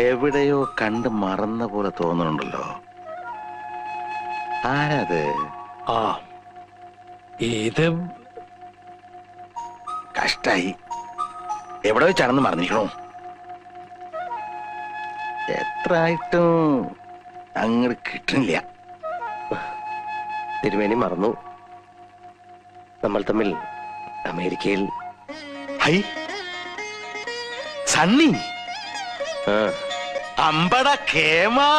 എവിടെയോ കണ്ട് മറന്ന പോലെ തോന്നുന്നുണ്ടല്ലോ. ആരത്? ആ ഇത് കഷ്ടായി. എവിടെ വെച്ചാണെന്ന് മറന്നിരിക്കണോ? എത്ര ആയിട്ടും അങ്ങോട്ട് കിട്ടുന്നില്ല. തിരുമേനി മറന്നു. നമ്മൾ തമ്മിൽ അമേരിക്കയിൽ ഹൈ. സണ്ണി. അമ്പട കേമാ.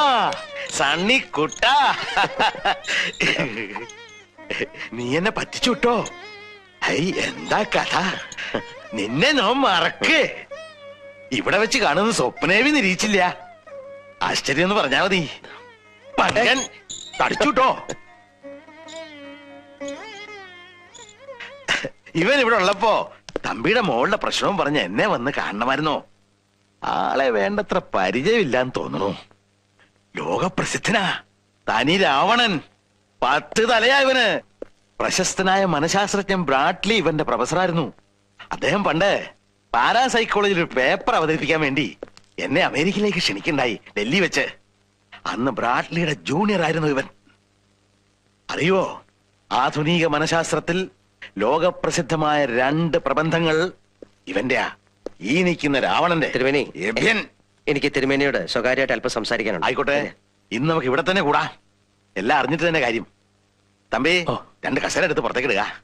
സണ്ണി കുട്ട. നീ എന്നെ പറ്റിച്ചു കിട്ടോ ഹൈ എന്താ കഥ? നിന്നെ നോ മറക്ക്. ഇവിടെ വെച്ച് കാണുന്ന സ്വപ്നേവി നിരീച്ചില്ല. ആശ്ചര്യം എന്ന് പറഞ്ഞാ മതി. പങ്കൻ തടിച്ചുട്ടോ ഇവൻ ഇവിടെ ഉള്ളപ്പോ തമ്പിയുടെ മോളുടെ പ്രശ്നവും പറഞ്ഞ് എന്നെ വന്ന് കാണണമായിരുന്നോ? ആളെ വേണ്ടത്ര പരിചയമില്ലാന്ന് തോന്നുന്നു. ലോകപ്രസിദ്ധനാ. തനി രാവണൻ. പത്ത് തലയാ ഇവന്. പ്രശസ്തനായ മനഃശാസ്ത്രജ്ഞൻ ബ്രാഡ്ലി ഇവന്റെ പ്രൊഫസറായിരുന്നു. അദ്ദേഹം പണ്ട് പാരാസൈക്കോളജിയിൽ ഒരു പേപ്പർ അവതരിപ്പിക്കാൻ വേണ്ടി എന്നെ അമേരിക്കയിലേക്ക് ക്ഷണിക്കണ്ടായി ഡൽഹി വെച്ച്. അന്ന് ബ്രാഡ്ലിയുടെ ജൂനിയർ ആയിരുന്നു ഇവൻ. അറിയോ ആധുനിക മനഃശാസ്ത്രത്തിൽ ലോകപ്രസിദ്ധമായ രണ്ട് പ്രബന്ധങ്ങൾ ഇവന്റെയാ. ഈ നിൽക്കുന്ന രാവണന്റെ തിരുമേനി. എഭ്യൻ എനിക്ക് തിരുമേനിയോട് സ്വകാര്യമായിട്ട് അല്പം സംസാരിക്കാനുണ്ട്. ആയിക്കോട്ടെ. ഇന്ന് നമുക്ക് ഇവിടെ തന്നെ കൂടാ. എല്ലാം അറിഞ്ഞിട്ട് തന്നെ കാര്യം. തമ്പി രണ്ട് കസേര എടുത്ത് പുറത്തേക്ക് ഇടുക.